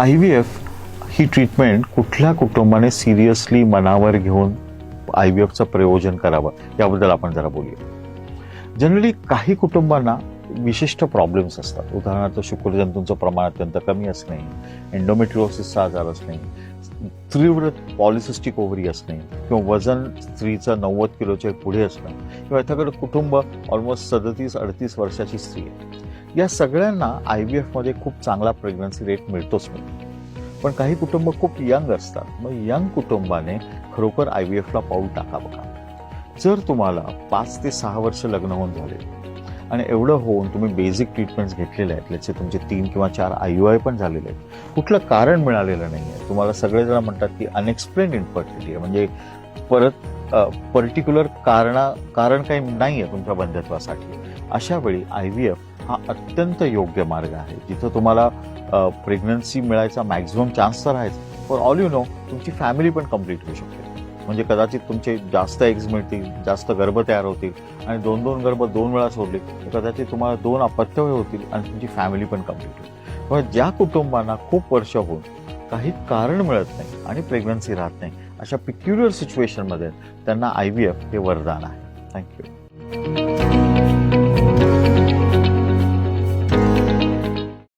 I V F ही treatment कुठल्या कुटुंबाने सिरियसली मनावर घेऊन आय व्ही एफचं प्रयोजन करावं याबद्दल आपण जरा बोलूया. जनरली काही कुटुंबांना विशिष्ट प्रॉब्लेम्स असतात. उदाहरणार्थ शुक्रजंतूंचं प्रमाण अत्यंत कमी असणे एन्डोमेट्रिओसिसचा आजार असणे तीव्र पॉलिसिस्टिक ओव्हरी असणे किंवा वजन स्त्रीचं नव्वद किलोच्या पुढे असणं किंवा एखादं कुटुंब ऑलमोस्ट सदतीस अडतीस वर्षाची स्त्री आहे. या सगळ्यांना आय व्ही एफमध्ये खूप चांगला प्रेग्नन्सी रेट मिळतोच मिळतो पण काही कुटुंब खूप यंग असतात. मग यंग कुटुंबाने खरोखर आय व्ही एफला पाऊल टाकावं का? जर तुम्हाला पाच ते सहा वर्ष लग्न होऊन झाले आणि एवढं होऊन तुम्ही बेसिक ट्रीटमेंट्स घेतलेले आहेत त्याचे तुमचे तीन किंवा चार आय यू आय पण झालेले आहेत कुठलं कारण मिळालेलं नाही आहे तुम्हाला सगळेजण म्हणतात की अनएक्सप्लेन इन्फर्टिलिटी आहे. म्हणजे परत पर्टिक्युलर कारणा कारण काही नाही आहे तुमच्या बंधत्वासाठी. अशा वेळी आय व्ही एफ हा अत्यंत योग्य मार्ग आहे. जिथं तुम्हाला प्रेग्नन्सी मिळायचा मॅक्झिमम चान्स तर आहेच. पण ऑल यू नो तुमची फॅमिली पण कंप्लीट होऊ शकते. म्हणजे कदाचित तुमचे जास्त एग्ज मिळतील जास्त गर्भ तयार होतील आणि दोन दोन गर्भ दोन वेळा सोडले तर कदाचित तुम्हाला दोन अपत्यवय होतील आणि तुमची फॅमिली पण कंप्लीट होईल. पण ज्या कुटुंबांना खूप वर्ष होऊन काही कारण मिळत नाही आणि प्रेग्नन्सी राहत नाही अशा पिक्युलर सिच्युएशनमध्ये त्यांना आय व्ही एफ हे वरदान आहे. थँक्यू